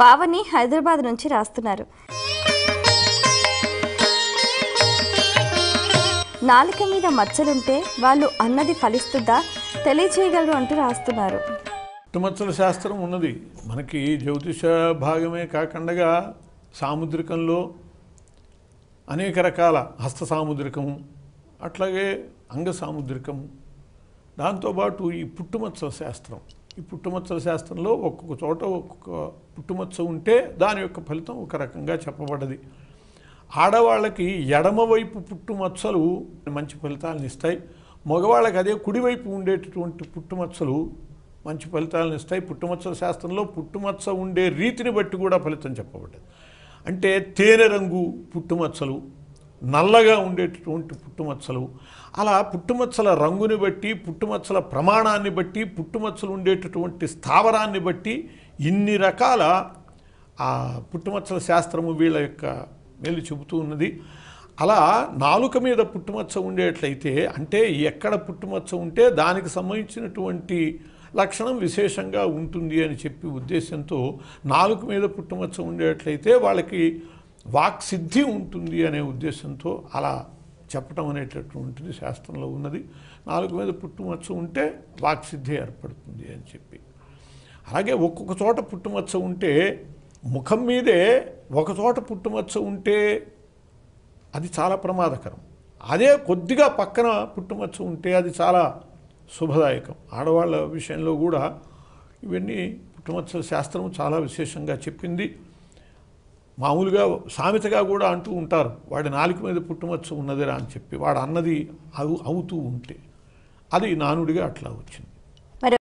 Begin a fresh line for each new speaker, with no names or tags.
పావని హైదరాబాద్ నుంచి రాస్తున్నారు. నాలుక మీద మచ్చలుంటే వాళ్ళు అన్నది ఫలిస్తుందా తెలియచేయగలరు అంటూ రాస్తున్నారు.
మచ్చల శాస్త్రం ఉన్నది. మనకి జ్యోతిష భాగమే కాకుండా సాముద్రికంలో అనేక రకాల హస్త సాముద్రికం అట్లాగే అంగ సాముద్రికం. దాంతోపాటు ఈ పుట్టుమచ్చల శాస్త్రం. ఈ పుట్టుమచ్చల శాస్త్రంలో ఒక్కొక్క చోట ఒక్కొక్క పుట్టుమచ్చ ఉంటే దాని యొక్క ఫలితం ఒక రకంగా చెప్పబడ్డది. ఆడవాళ్ళకి ఎడమవైపు పుట్టుమచ్చలు మంచి ఫలితాలను ఇస్తాయి. మగవాళ్ళకి అదే కుడివైపు ఉండేటటువంటి పుట్టుమచ్చలు మంచి ఫలితాలను ఇస్తాయి. పుట్టుమచ్చల శాస్త్రంలో పుట్టుమచ్చ ఉండే రీతిని బట్టి కూడా ఫలితం చెప్పబడ్డది. అంటే తేనె రంగు పుట్టుమచ్చలు నల్లగా ఉండేటటువంటి పుట్టుమచ్చలు. అలా పుట్టుమచ్చల రంగుని బట్టి పుట్టుమచ్చల ప్రమాణాన్ని బట్టి పుట్టుమచ్చలు ఉండేటటువంటి స్థావరాన్ని బట్టి ఇన్ని రకాల ఆ పుట్టుమచ్చల శాస్త్రము వీళ్ళ యొక్క మేలు చెబుతూ ఉన్నది. అలా నాలుక మీద పుట్టుమచ్చ ఉండేట్లయితే అంటే ఎక్కడ పుట్టుమచ్చ ఉంటే దానికి సంబంధించినటువంటి లక్షణం విశేషంగా ఉంటుంది అని చెప్పి ఉద్దేశంతో నాలుక మీద పుట్టుమచ్చ ఉండేట్లయితే వాళ్ళకి వాక్సిద్ధి ఉంటుంది అనే ఉద్దేశంతో అలా చెప్పటం అనేటటువంటిది శాస్త్రంలో ఉన్నది. నాలుగు మీద పుట్టుమచ్చ ఉంటే వాక్సిద్ధి ఏర్పడుతుంది అని చెప్పి. అలాగే ఒక్కొక్క చోట పుట్టుమచ్చ ఉంటే ముఖం మీదే ఒక చోట పుట్టుమచ్చ ఉంటే అది చాలా ప్రమాదకరం. అదే కొద్దిగా పక్కన పుట్టుమచ్చ ఉంటే అది చాలా శుభదాయకం. ఆడవాళ్ళ విషయంలో కూడా ఇవన్నీ పుట్టుమచ్చల శాస్త్రం చాలా విశేషంగా చెప్పింది. మామూలుగా సామెతగా కూడా అంటూ ఉంటారు వాడి నాలుక మీద పుట్టుమచ్చ ఉన్నదిరా అని చెప్పి వాడు అన్నది అవు అవుతూ ఉంటే అది నానుడిగా అట్లా వచ్చింది.